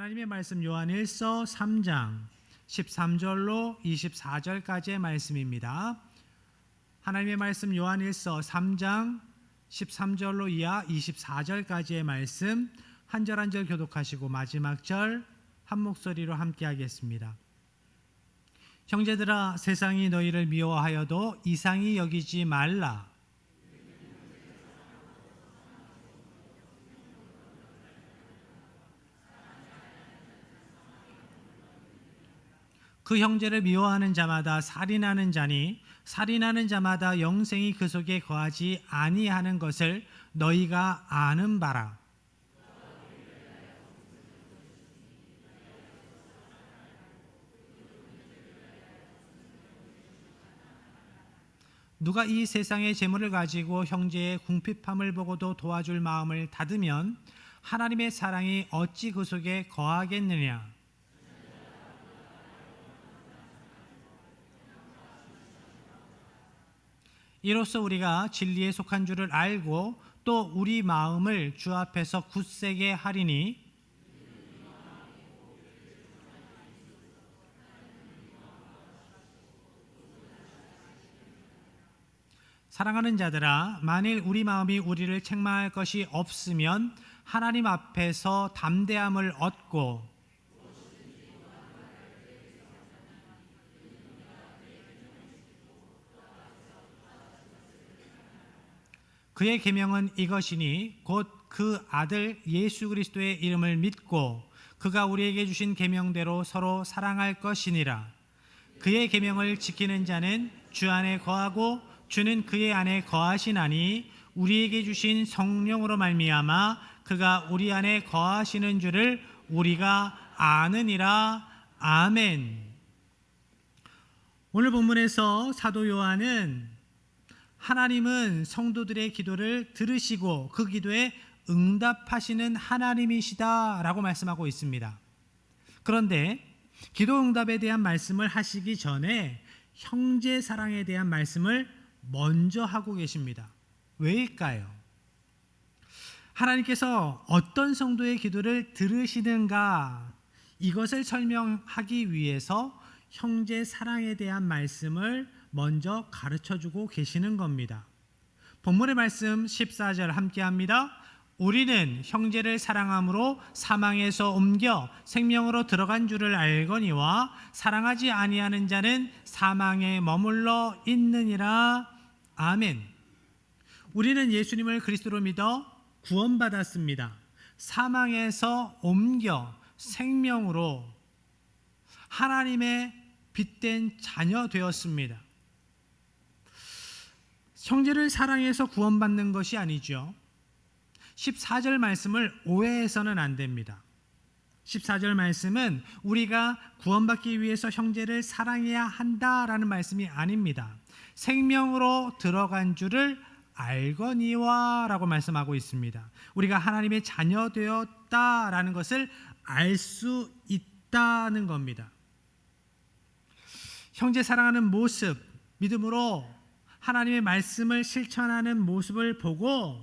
하나님의 말씀 요한일서 3장 13절로 24절까지의 말씀입니다. 하나님의 말씀 요한일서 3장 13절로 이하 24절까지의 말씀 한 절 한 절 교독하시고 마지막 절 한 목소리로 함께 하겠습니다. 형제들아 세상이 너희를 미워하여도 이상히 여기지 말라. 그 형제를 미워하는 자마다 살인하는 자니 살인하는 자마다 영생이 그 속에 거하지 아니하는 것을 너희가 아는 바라. 누가 이 세상의 재물을 가지고 형제의 궁핍함을 보고도 도와줄 마음을 닫으면 하나님의 사랑이 어찌 그 속에 거하겠느냐? 이로써 우리가 진리에 속한 줄을 알고 또 우리 마음을 주 앞에서 굳세게 하리니 사랑하는 자들아 만일 우리 마음이 우리를 책망할 것이 없으면 하나님 앞에서 담대함을 얻고 그의 계명은 이것이니 곧 그 아들 예수 그리스도의 이름을 믿고 그가 우리에게 주신 계명대로 서로 사랑할 것이니라. 그의 계명을 지키는 자는 주 안에 거하고 주는 그의 안에 거하시나니 우리에게 주신 성령으로 말미암아 그가 우리 안에 거하시는 줄을 우리가 아느니라. 아멘. 오늘 본문에서 사도 요한은 하나님은 성도들의 기도를 들으시고 그 기도에 응답하시는 하나님이시다라고 말씀하고 있습니다. 그런데 기도 응답에 대한 말씀을 하시기 전에 형제 사랑에 대한 말씀을 먼저 하고 계십니다. 왜일까요? 하나님께서 어떤 성도의 기도를 들으시는가 이것을 설명하기 위해서 형제 사랑에 대한 말씀을 먼저 가르쳐 주고 계시는 겁니다. 본문의 말씀 14절 함께 합니다. 우리는 형제를 사랑함으로 사망에서 옮겨 생명으로 들어간 줄을 알거니와 사랑하지 아니하는 자는 사망에 머물러 있느니라. 아멘. 우리는 예수님을 그리스도로 믿어 구원받았습니다. 사망에서 옮겨 생명으로 하나님의 빛된 자녀 되었습니다. 형제를 사랑해서 구원받는 것이 아니죠. 14절 말씀을 오해해서는 안 됩니다. 14절 말씀은 우리가 구원받기 위해서 형제를 사랑해야 한다라는 말씀이 아닙니다. 생명으로 들어간 줄을 알거니와 라고 말씀하고 있습니다. 우리가 하나님의 자녀 되었다라는 것을 알 수 있다는 겁니다. 형제 사랑하는 모습, 믿음으로 하나님의 말씀을 실천하는 모습을 보고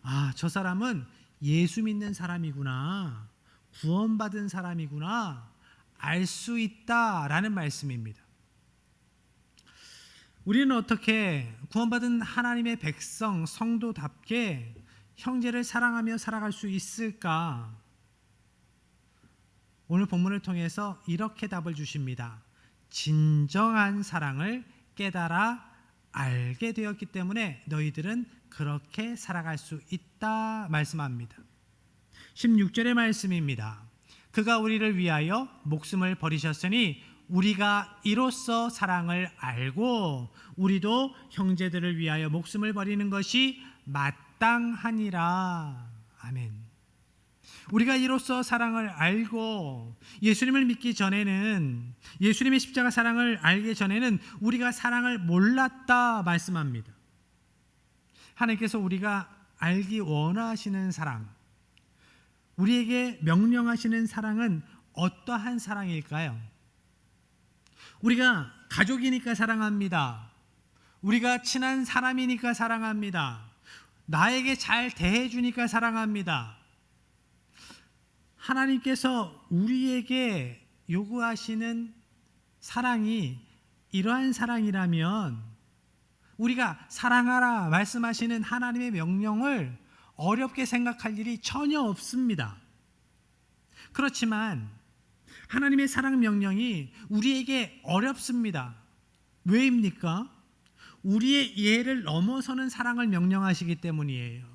아, 저 사람은 예수 믿는 사람이구나. 구원받은 사람이구나. 알 수 있다라는 말씀입니다. 우리는 어떻게 구원받은 하나님의 백성, 성도답게 형제를 사랑하며 살아갈 수 있을까? 오늘 본문을 통해서 이렇게 답을 주십니다. 진정한 사랑을 깨달아 알게 되었기 때문에 너희들은 그렇게 살아갈 수 있다 말씀합니다. 16절의 말씀입니다. 그가 우리를 위하여 목숨을 버리셨으니 우리가 이로써 사랑을 알고 우리도 형제들을 위하여 목숨을 버리는 것이 마땅하니라. 아멘. 우리가 이로써 사랑을 알고 예수님을 믿기 전에는 예수님의 십자가 사랑을 알기 전에는 우리가 사랑을 몰랐다 말씀합니다. 하나님께서 우리가 알기 원하시는 사랑, 우리에게 명령하시는 사랑은 어떠한 사랑일까요? 우리가 가족이니까 사랑합니다. 우리가 친한 사람이니까 사랑합니다. 나에게 잘 대해주니까 사랑합니다. 하나님께서 우리에게 요구하시는 사랑이 이러한 사랑이라면 우리가 사랑하라 말씀하시는 하나님의 명령을 어렵게 생각할 일이 전혀 없습니다. 그렇지만 하나님의 사랑 명령이 우리에게 어렵습니다. 왜입니까? 우리의 이해를 넘어서는 사랑을 명령하시기 때문이에요.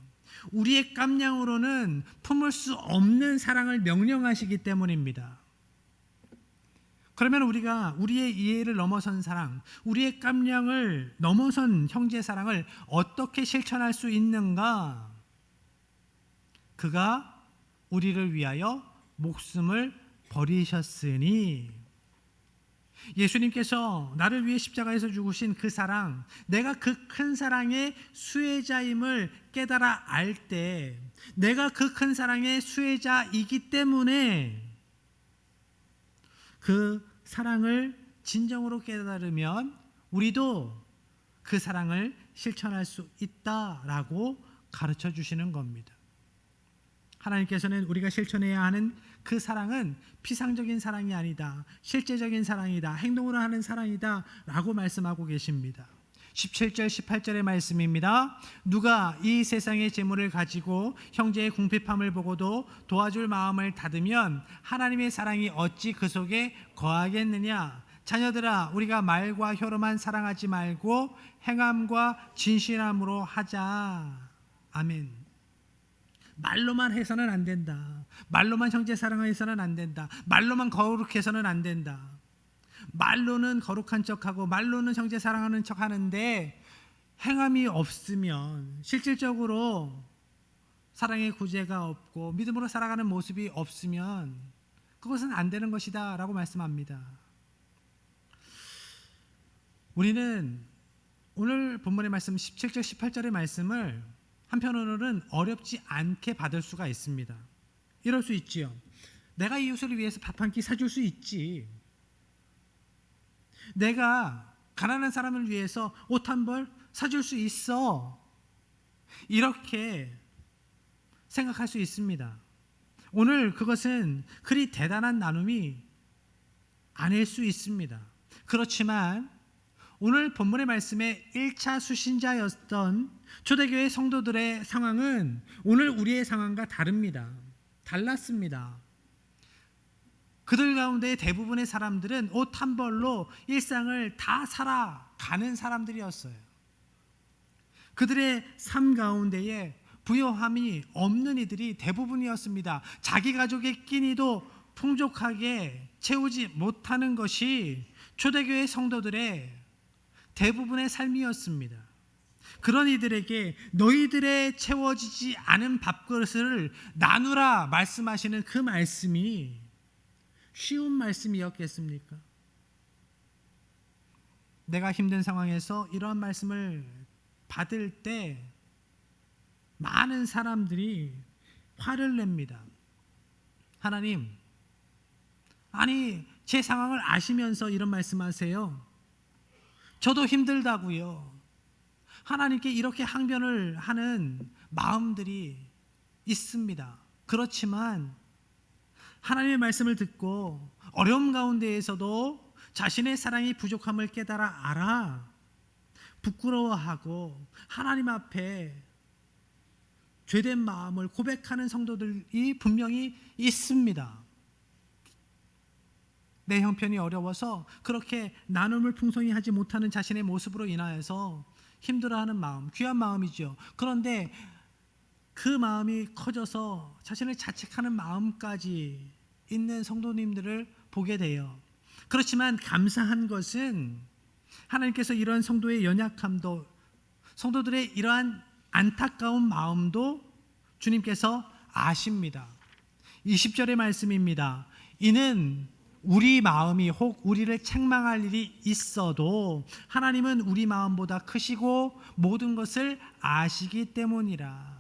우리의 깜냥으로는 품을 수 없는 사랑을 명령하시기 때문입니다. 그러면 우리가 우리의 이해를 넘어선 사랑, 우리의 깜냥을 넘어선 형제 사랑을 어떻게 실천할 수 있는가? 그가 우리를 위하여 목숨을 버리셨으니 예수님께서 나를 위해 십자가에서 죽으신 그 사랑, 내가 그 큰 사랑의 수혜자임을 깨달아 알 때, 내가 그 큰 사랑의 수혜자이기 때문에 그 사랑을 진정으로 깨달으면 우리도 그 사랑을 실천할 수 있다라고 가르쳐 주시는 겁니다. 하나님께서는 우리가 실천해야 하는 그 사랑은 피상적인 사랑이 아니다. 실제적인 사랑이다. 행동으로 하는 사랑이다. 라고 말씀하고 계십니다. 17절 18절의 말씀입니다. 누가 이 세상의 재물을 가지고 형제의 궁핍함을 보고도 도와줄 마음을 닫으면 하나님의 사랑이 어찌 그 속에 거하겠느냐? 자녀들아 우리가 말과 혀로만 사랑하지 말고 행함과 진실함으로 하자. 아멘. 말로만 해서는 안 된다. 말로만 형제 사랑해서는 안 된다. 말로만 거룩해서는 안 된다. 말로는 거룩한 척하고 말로는 형제 사랑하는 척 하는데 행함이 없으면 실질적으로 사랑의 구제가 없고 믿음으로 살아가는 모습이 없으면 그것은 안 되는 것이다 라고 말씀합니다. 우리는 오늘 본문의 말씀 17절 18절의 말씀을 한편으로는 어렵지 않게 받을 수가 있습니다. 이럴 수 있지요. 내가 이웃을 위해서 밥 한 끼 사줄 수 있지. 내가 가난한 사람을 위해서 옷 한 벌 사줄 수 있어. 이렇게 생각할 수 있습니다. 오늘 그것은 그리 대단한 나눔이 아닐 수 있습니다. 그렇지만 오늘 본문의 말씀에 1차 수신자였던 초대교회 성도들의 상황은 오늘 우리의 상황과 다릅니다. 달랐습니다. 그들 가운데 대부분의 사람들은 옷 한 벌로 일상을 다 살아가는 사람들이었어요. 그들의 삶 가운데에 부요함이 없는 이들이 대부분이었습니다. 자기 가족의 끼니도 풍족하게 채우지 못하는 것이 초대교회 성도들의 대부분의 삶이었습니다. 그런 이들에게 너희들의 채워지지 않은 밥그릇을 나누라 말씀하시는 그 말씀이 쉬운 말씀이었겠습니까? 내가 힘든 상황에서 이러한 말씀을 받을 때 많은 사람들이 화를 냅니다. 하나님, 아니, 제 상황을 아시면서 이런 말씀하세요. 저도 힘들다고요. 하나님께 이렇게 항변을 하는 마음들이 있습니다. 그렇지만 하나님의 말씀을 듣고 어려움 가운데에서도 자신의 사랑이 부족함을 깨달아 알아 부끄러워하고 하나님 앞에 죄된 마음을 고백하는 성도들이 분명히 있습니다. 내 형편이 어려워서 그렇게 나눔을 풍성히 하지 못하는 자신의 모습으로 인하여서 힘들어하는 마음, 귀한 마음이죠. 그런데 그 마음이 커져서 자신을 자책하는 마음까지 있는 성도님들을 보게 돼요. 그렇지만 감사한 것은 하나님께서 이러한 성도의 연약함도 성도들의 이러한 안타까운 마음도 주님께서 아십니다. 20절의 말씀입니다. 이는 우리 마음이 혹 우리를 책망할 일이 있어도 하나님은 우리 마음보다 크시고 모든 것을 아시기 때문이라.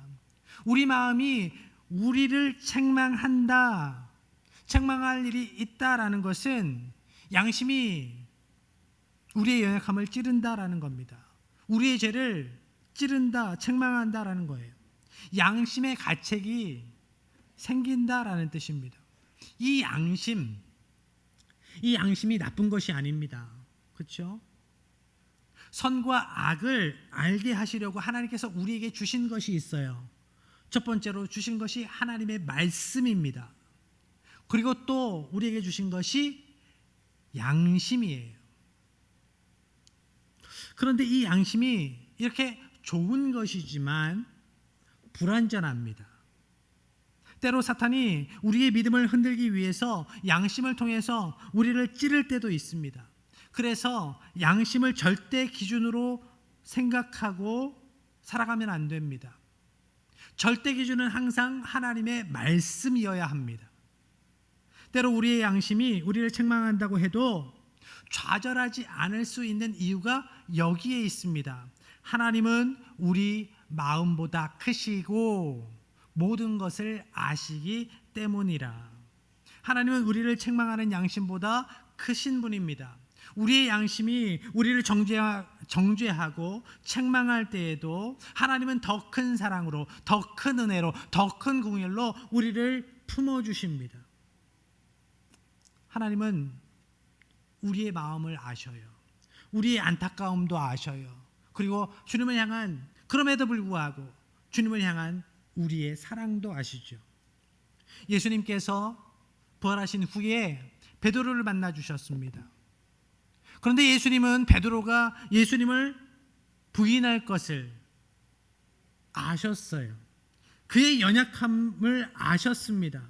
우리 마음이 우리를 책망한다. 책망할 일이 있다라는 것은 양심이 우리의 연약함을 찌른다라는 겁니다. 우리의 죄를 찌른다, 책망한다라는 거예요. 양심의 가책이 생긴다라는 뜻입니다. 이 양심, 이 양심이 나쁜 것이 아닙니다. 그렇죠? 선과 악을 알게 하시려고 하나님께서 우리에게 주신 것이 있어요. 첫 번째로 주신 것이 하나님의 말씀입니다. 그리고 또 우리에게 주신 것이 양심이에요. 그런데 이 양심이 이렇게 좋은 것이지만 불완전합니다. 때로 사탄이 우리의 믿음을 흔들기 위해서 양심을 통해서 우리를 찌를 때도 있습니다. 그래서 양심을 절대 기준으로 생각하고 살아가면 안 됩니다. 절대 기준은 항상 하나님의 말씀이어야 합니다. 때로 우리의 양심이 우리를 책망한다고 해도 좌절하지 않을 수 있는 이유가 여기에 있습니다. 하나님은 우리 마음보다 크시고 모든 것을 아시기 때문이라. 하나님은 우리를 책망하는 양심보다 크신 분입니다. 우리의 양심이 우리를 정죄하, 정죄하고 책망할 때에도 하나님은 더 큰 사랑으로, 더 큰 은혜로, 더큰 궁율로 우리를 품어 주십니다. 하나님은 우리의 마음을 아셔요. 우리의 안타까움도 아셔요. 그리고 주님을 향한 그럼에도 불구하고 주님을 향한 우리의 사랑도 아시죠. 예수님께서 부활하신 후에 베드로를 만나 주셨습니다. 그런데 예수님은 베드로가 예수님을 부인할 것을 아셨어요. 그의 연약함을 아셨습니다.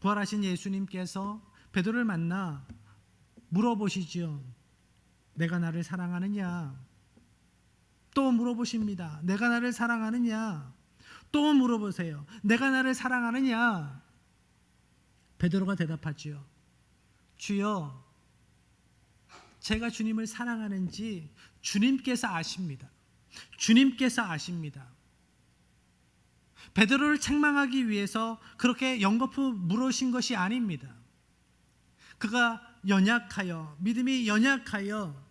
부활하신 예수님께서 베드로를 만나 물어보시지요. 내가 나를 사랑하느냐? 또 물어보십니다. 내가 나를 사랑하느냐? 또 물어보세요. 내가 나를 사랑하느냐? 베드로가 대답하지요. 주여, 제가 주님을 사랑하는지 주님께서 아십니다. 주님께서 아십니다. 베드로를 책망하기 위해서 그렇게 연거푸 물으신 것이 아닙니다. 그가 연약하여 믿음이 연약하여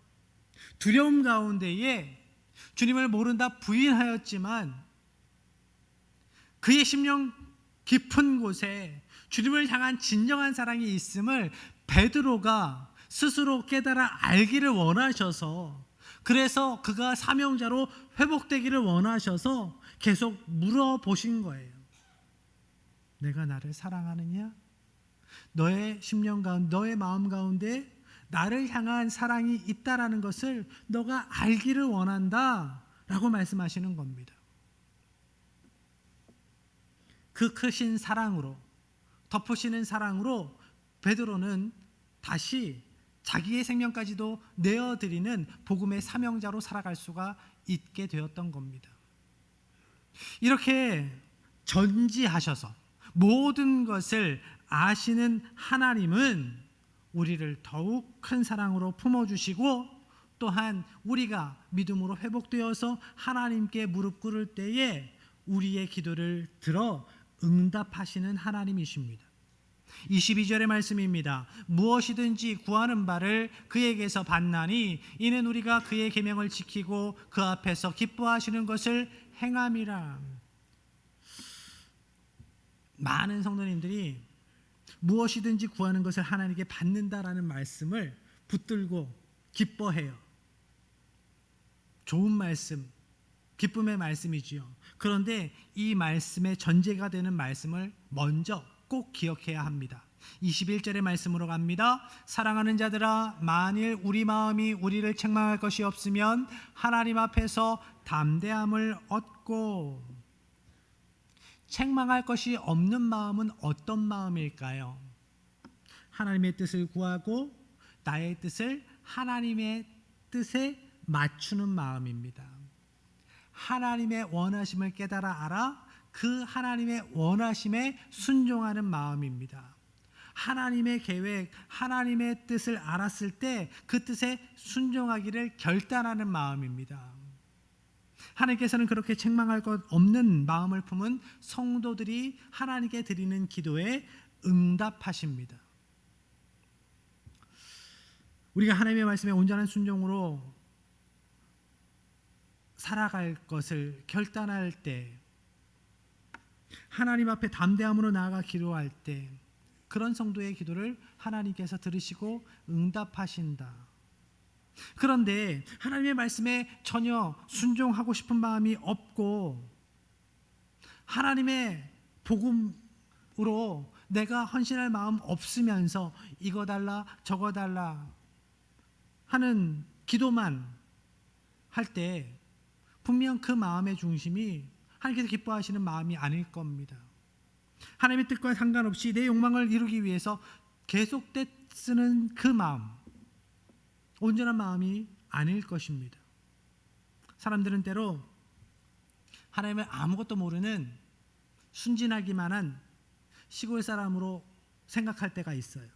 두려움 가운데에 주님을 모른다 부인하였지만 그의 심령 깊은 곳에 주님을 향한 진정한 사랑이 있음을 베드로가 스스로 깨달아 알기를 원하셔서 그래서 그가 사명자로 회복되기를 원하셔서 계속 물어보신 거예요. 내가 나를 사랑하느냐? 너의 심령 가운데, 너의 마음 가운데 나를 향한 사랑이 있다라는 것을 너가 알기를 원한다. 라고 말씀하시는 겁니다. 그 크신 사랑으로, 덮으시는 사랑으로 베드로는 다시 자기의 생명까지도 내어드리는 복음의 사명자로 살아갈 수가 있게 되었던 겁니다. 이렇게 전지하셔서 모든 것을 아시는 하나님은 우리를 더욱 큰 사랑으로 품어주시고 또한 우리가 믿음으로 회복되어서 하나님께 무릎 꿇을 때에 우리의 기도를 들어 응답하시는 하나님이십니다. 22절의 말씀입니다. 무엇이든지 구하는 바를 그에게서 받나니 이는 우리가 그의 계명을 지키고 그 앞에서 기뻐하시는 것을 행함이라. 많은 성도님들이 무엇이든지 구하는 것을 하나님께 받는다라는 말씀을 붙들고 기뻐해요. 좋은 말씀, 기쁨의 말씀이지요. 그런데 이 말씀의 전제가 되는 말씀을 먼저 꼭 기억해야 합니다. 21절의 말씀으로 갑니다. 사랑하는 자들아 만일 우리 마음이 우리를 책망할 것이 없으면 하나님 앞에서 담대함을 얻고 책망할 것이 없는 마음은 어떤 마음일까요? 하나님의 뜻을 구하고 나의 뜻을 하나님의 뜻에 맞추는 마음입니다. 하나님의 원하심을 깨달아 알아 그 하나님의 원하심에 순종하는 마음입니다. 하나님의 계획, 하나님의 뜻을 알았을 때 그 뜻에 순종하기를 결단하는 마음입니다. 하나님께서는 그렇게 책망할 것 없는 마음을 품은 성도들이 하나님께 드리는 기도에 응답하십니다. 우리가 하나님의 말씀에 온전한 순종으로 살아갈 것을 결단할 때 하나님 앞에 담대함으로 나아가 기도할 때 그런 성도의 기도를 하나님께서 들으시고 응답하신다. 그런데 하나님의 말씀에 전혀 순종하고 싶은 마음이 없고 하나님의 복음으로 내가 헌신할 마음 없으면서 이거 달라 저거 달라 하는 기도만 할 때 분명 그 마음의 중심이 하나님께서 기뻐하시는 마음이 아닐 겁니다. 하나님의 뜻과 상관없이 내 욕망을 이루기 위해서 계속돼 쓰는 그 마음, 온전한 마음이 아닐 것입니다. 사람들은 때로 하나님을 아무것도 모르는 순진하기만 한 시골 사람으로 생각할 때가 있어요.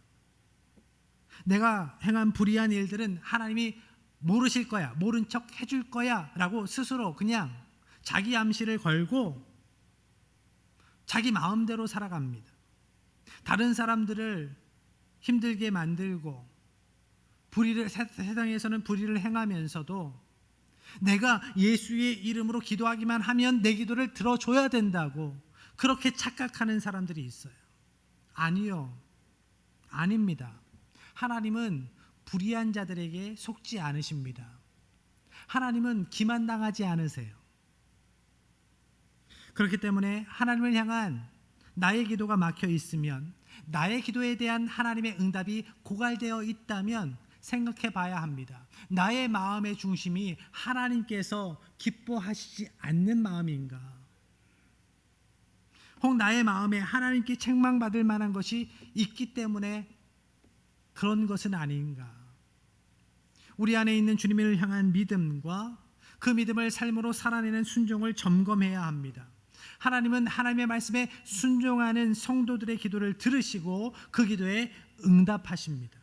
내가 행한 불의한 일들은 하나님이 모르실 거야, 모른 척 해줄 거야 라고 스스로 그냥 자기 암시를 걸고 자기 마음대로 살아갑니다. 다른 사람들을 힘들게 만들고 불의를 세- 세상에서는 불의를 행하면서도 내가 예수의 이름으로 기도하기만 하면 내 기도를 들어줘야 된다고 그렇게 착각하는 사람들이 있어요. 아니요. 아닙니다. 하나님은 불의한 자들에게 속지 않으십니다. 하나님은 기만당하지 않으세요. 그렇기 때문에 하나님을 향한 나의 기도가 막혀 있으면 나의 기도에 대한 하나님의 응답이 고갈되어 있다면 생각해 봐야 합니다. 나의 마음의 중심이 하나님께서 기뻐하시지 않는 마음인가? 혹 나의 마음에 하나님께 책망받을 만한 것이 있기 때문에 그런 것은 아닌가? 우리 안에 있는 주님을 향한 믿음과 그 믿음을 삶으로 살아내는 순종을 점검해야 합니다. 하나님은 하나님의 말씀에 순종하는 성도들의 기도를 들으시고 그 기도에 응답하십니다.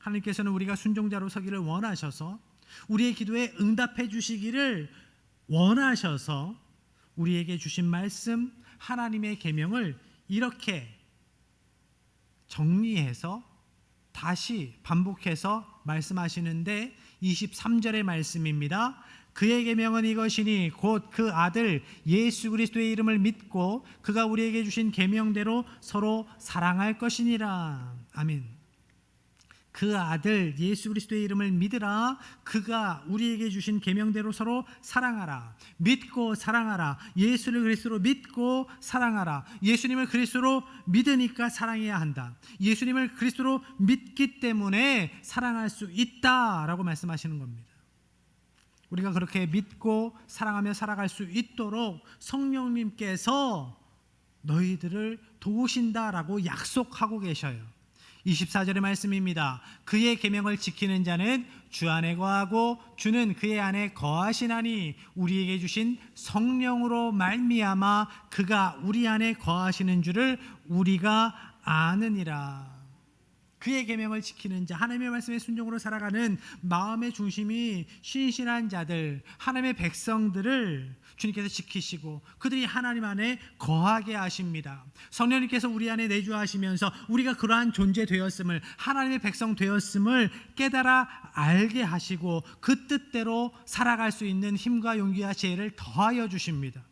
하나님께서는 우리가 순종자로 서기를 원하셔서 우리의 기도에 응답해 주시기를 원하셔서 우리에게 주신 말씀 하나님의 계명을 이렇게 정리해서 다시 반복해서 말씀하시는데 23절의 말씀입니다. 그의 계명은 이것이니 곧 그 아들 예수 그리스도의 이름을 믿고 그가 우리에게 주신 계명대로 서로 사랑할 것이니라. 아멘. 그 아들 예수 그리스도의 이름을 믿으라. 그가 우리에게 주신 계명대로 서로 사랑하라. 믿고 사랑하라. 예수를 그리스도로 믿고 사랑하라. 예수님을 그리스도로 믿으니까 사랑해야 한다. 예수님을 그리스도로 믿기 때문에 사랑할 수 있다라고 말씀하시는 겁니다. 우리가 그렇게 믿고 사랑하며 살아갈 수 있도록 성령님께서 너희들을 도우신다라고 약속하고 계셔요 24절의 말씀입니다. 그의 계명을 지키는 자는 주 안에 거하고 주는 그의 안에 거하시나니 우리에게 주신 성령으로 말미암아 그가 우리 안에 거하시는 줄을 우리가 아느니라. 그의 계명을 지키는 자, 하나님의 말씀에 순종으로 살아가는 마음의 중심이 신실한 자들, 하나님의 백성들을 주님께서 지키시고 그들이 하나님 안에 거하게 하십니다. 성령님께서 우리 안에 내주하시면서 우리가 그러한 존재 되었음을 하나님의 백성 되었음을 깨달아 알게 하시고 그 뜻대로 살아갈 수 있는 힘과 용기와 지혜를 더하여 주십니다.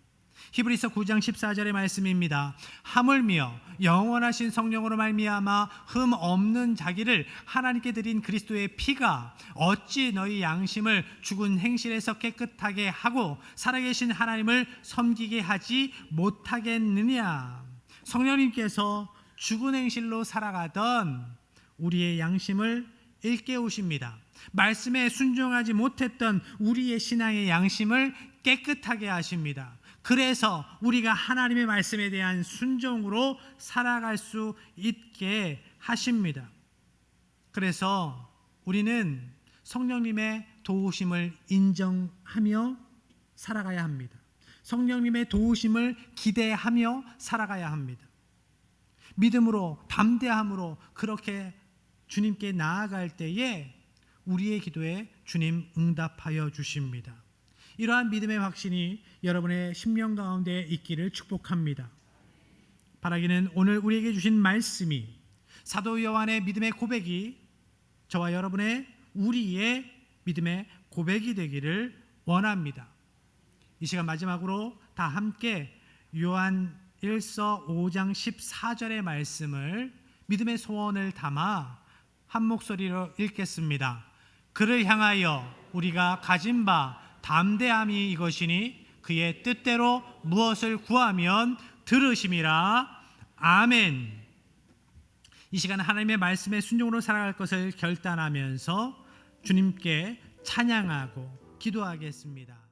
히브리서 9장 14절의 말씀입니다. 하물며 영원하신 성령으로 말미암아 흠 없는 자기를 하나님께 드린 그리스도의 피가 어찌 너희 양심을 죽은 행실에서 깨끗하게 하고 살아계신 하나님을 섬기게 하지 못하겠느냐? 성령님께서 죽은 행실로 살아가던 우리의 양심을 일깨우십니다. 말씀에 순종하지 못했던 우리의 신앙의 양심을 깨끗하게 하십니다. 그래서 우리가 하나님의 말씀에 대한 순종으로 살아갈 수 있게 하십니다. 그래서 우리는 성령님의 도우심을 인정하며 살아가야 합니다. 성령님의 도우심을 기대하며 살아가야 합니다. 믿음으로 담대함으로 그렇게 주님께 나아갈 때에 우리의 기도에 주님 응답하여 주십니다. 이러한 믿음의 확신이 여러분의 심령 가운데 있기를 축복합니다. 바라기는 오늘 우리에게 주신 말씀이 사도 요한의 믿음의 고백이 저와 여러분의 우리의 믿음의 고백이 되기를 원합니다. 이 시간 마지막으로 다 함께 요한 1서 5장 14절의 말씀을 믿음의 소원을 담아 한 목소리로 읽겠습니다. 그를 향하여 우리가 가진 바 담대함이 이것이니 그의 뜻대로 무엇을 구하면 들으심이라. 아멘. 이 시간 하나님의 말씀에 순종으로 살아갈 것을 결단하면서 주님께 찬양하고 기도하겠습니다.